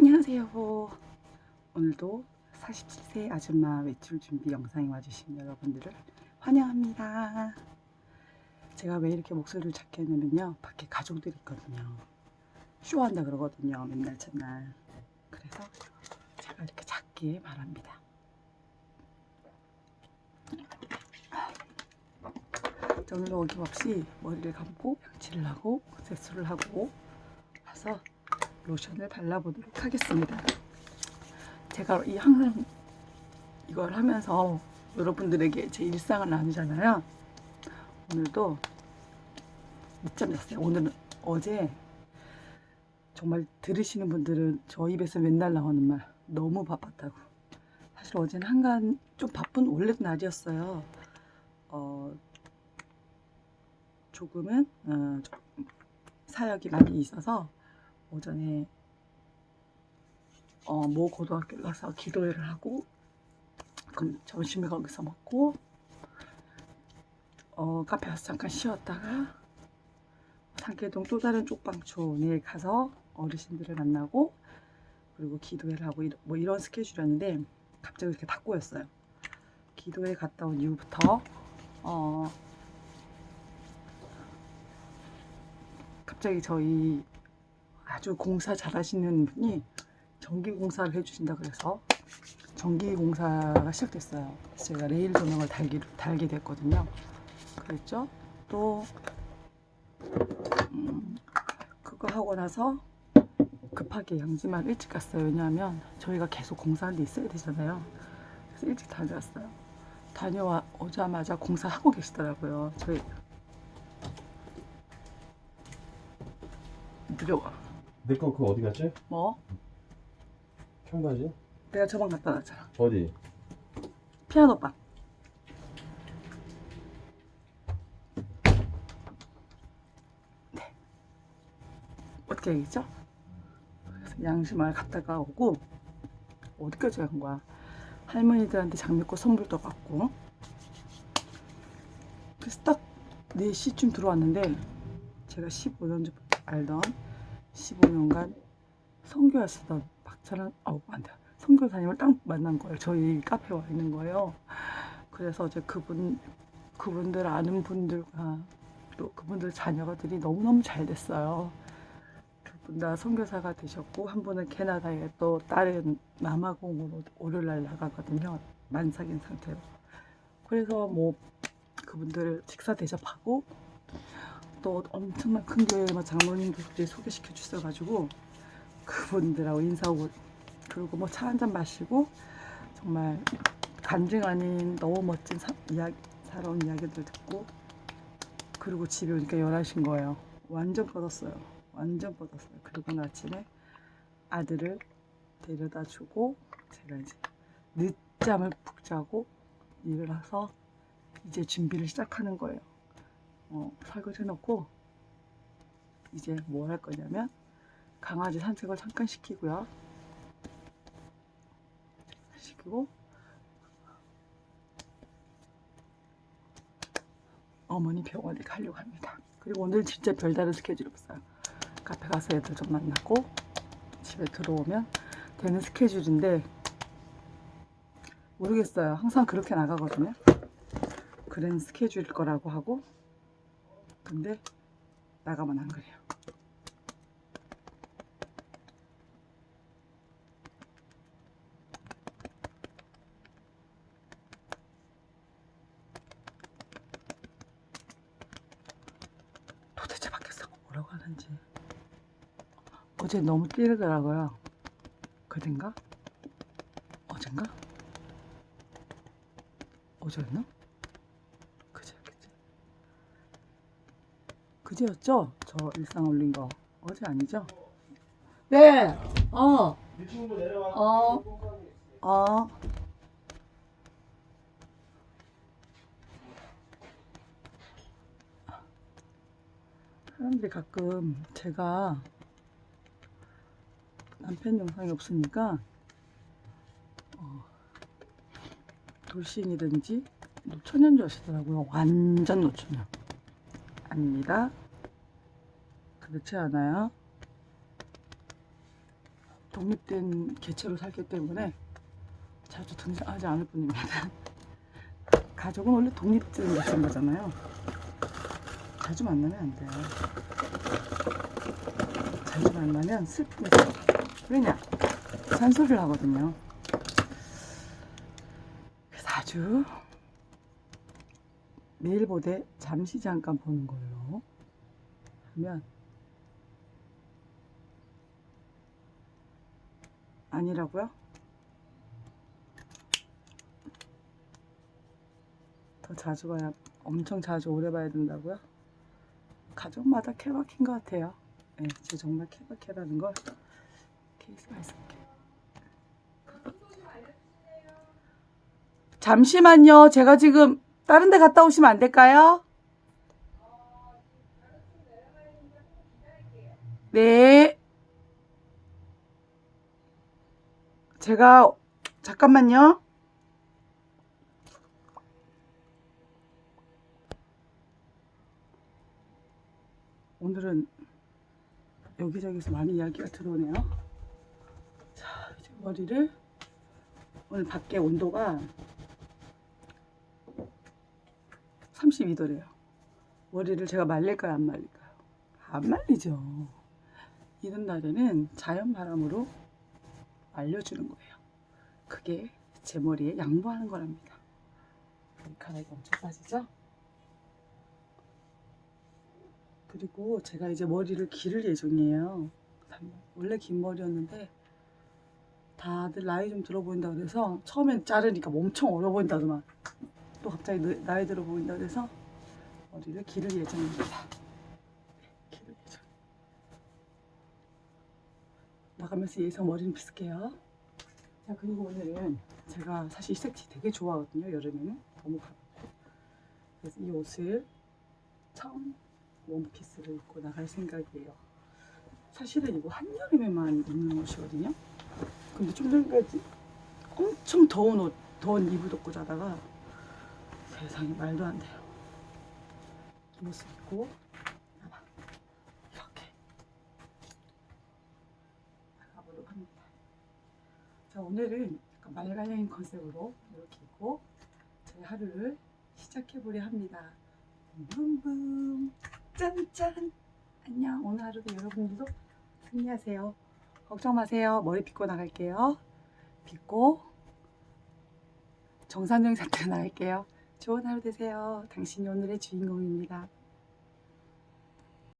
안녕하세요. 오늘도 47세 아줌마 외출 준비 영상에 와주신 여러분들을 환영합니다. 제가 왜 이렇게 목소리를 작게 했냐면요. 밖에 가족들이 있거든요. 쇼한다 그러거든요. 맨날 첫날. 그래서 제가 이렇게 작게 말합니다. 자, 오늘도 어김없이 머리를 감고 양치를 하고 세수를 하고 와서 로션을 발라보도록 하겠습니다. 제가 이 항상 이걸 하면서 여러분들에게 제 일상을 나누잖아요. 오늘도 늦잠 잤어요. 오늘은 어제 정말 들으시는 분들은 저 입에서 맨날 나오는 말 너무 바빴다고. 사실 어제는 한간 좀 바쁜 원래 날이었어요. 어, 조금은 어, 좀 사역이 많이 있어서 오전에 어, 모 고등학교 가서 기도회를 하고 그럼 점심을 거기서 먹고 어, 카페 가서 잠깐 쉬었다가 상계동 또 다른 쪽방촌에 가서 어르신들을 만나고 그리고 기도회를 하고 뭐 이런 스케줄이었는데 갑자기 이렇게 다 꼬였어요. 기도회 갔다 온 이후부터 어, 갑자기 저희 아주 공사 잘하시는 분이 전기 공사를 해주신다 그래서 전기 공사가 시작됐어요. 제가 레일 조명을 달기, 달게 됐거든요. 그랬죠? 또 음, 그거 하고 나서 급하게 양지만 일찍 갔어요. 왜냐하면 저희가 계속 공사하는 데 있어야 되잖아요. 그래서 일찍 다녀왔어요. 다녀와 오자마자 공사하고 계시더라고요. 저희 무려 내 거 그거 어디 갔지? 뭐? 청바지? 내가 저방 갖다 놨잖아. 어디? 피아노 방. 네. 어떻게? 그래서 양심을 갔다가 오고 어디까지 간 거야? 할머니들한테 장미꽃 선물도 받고 그래서 딱 4시쯤 들어왔는데 제가 15년 전 알던 15년간 성교회 쓰던 박찬환 아우 안돼 성교사님을 딱 만난 거예요. 저희 카페에 와 있는 거예요. 그래서 이제 그분 그분들 아는 분들과 또 그분들 자녀들이 너무너무 잘 됐어요. 두분다 선교사가 되셨고 한 분은 캐나다에 또 다른 남아공으로 월요일날 나가거든요. 만삭인 상태로. 그래서 뭐 그분들 식사 대접하고 또 엄청난 큰 교회 막 장로님들이 소개시켜 주셔가지고 그분들하고 인사하고 그리고 뭐 차 한 잔 마시고 정말 간증 아닌 너무 멋진 사, 이야기, 살아온 이야기들 듣고 그리고 집에 오니까 11시인 거예요. 완전 뻗었어요. 완전 뻗었어요. 그리고 나 아침에 아들을 데려다 주고 제가 이제 늦잠을 푹 자고 일어나서 이제 준비를 시작하는 거예요. 어, 설거지 해놓고 이제 뭘 할 거냐면 강아지 산책을 잠깐 시키고요. 시키고 어머니 병원에 가려고 합니다. 그리고 오늘 진짜 별다른 스케줄 없어요. 카페 가서 애들 좀 만나고 집에 들어오면 되는 스케줄인데 모르겠어요. 항상 그렇게 나가거든요. 그런 스케줄일 거라고 하고 근데 나가면 안 그래요. 도대체 밖에서 뭐라고 하는지 어제 너무 뛰르더라고요. 그젠가? 어젠가? 어제였나? 그제 그제 그제였죠? 저 일상 올린 거 어제 아니죠? 네. 어. 내려와. 어. 어. 사람들이 가끔 제가 남편 영상이 없으니까 어, 돌싱이든지 노처녀인 줄 아시더라고요. 완전 노처녀. 아닙니다. 그렇지 않아요. 독립된 개체로 살기 때문에 자주 등장하지 않을 뿐입니다. 가족은 원래 독립된 마찬가잖아요. 자주 만나면 안 돼요. 자주 만나면 슬픔이 있어요. 왜냐? 잔소리를 하거든요. 그래서 아주 매일 보되 잠시 잠깐 보는 걸로 하면 아니라고요? 더 자주 봐야 엄청 자주 오래 봐야 된다고요? 가족마다 케바케인 것 같아요. 네, 제 정말 케바케라는 걸 케이스 말씀드릴게요. 잠시만요. 제가 지금 다른 데 갔다 오시면 안 될까요? 네. 제가 잠깐만요. 오늘은 여기저기서 많이 이야기가 들어오네요. 자, 이제 머리를 오늘 밖에 온도가 32도래요. 머리를 제가 말릴까요, 안 말릴까요? 안 말리죠. 이런 날에는 자연 바람으로 말려주는 거예요. 그게 제 머리에 양보하는 거랍니다. 머리카락이 엄청 빠지죠? 그리고 제가 이제 머리를 기를 예정이에요. 원래 긴 머리였는데 다들 나이 좀 들어 보인다 그래서 처음엔 자르니까 엄청 어려 보인다더만 또 갑자기 느- 나이 들어 보인다 그래서 머리를 기를 예정입니다. 네, 기를 예정. 나가면서 예상 머리는 빗을게요. 자 그리고 오늘은 제가 사실 이 색티 되게 좋아하거든요. 여름에는 너무 가볍고 그래서 이 옷을 처음 원피스를 입고 나갈 생각이에요. 사실은 이거 한여름에만 입는 옷이거든요. 근데 좀 전까지 엄청 더운 옷, 더운 이불 덮고 자다가 세상에 말도 안 돼요. 이 옷을 입고 나가 이렇게 나가보도록 합니다. 자 오늘은 약간 말갈량인 컨셉으로 이렇게 입고 저희 하루를 시작해보려 합니다. 붐붐. 짠짠. 안녕. 오늘 하루도 여러분들도 승리하세요. 걱정 마세요. 머리 빗고 나갈게요. 빗고 정상적인 상태로 나갈게요. 좋은 하루 되세요. 당신이 오늘의 주인공입니다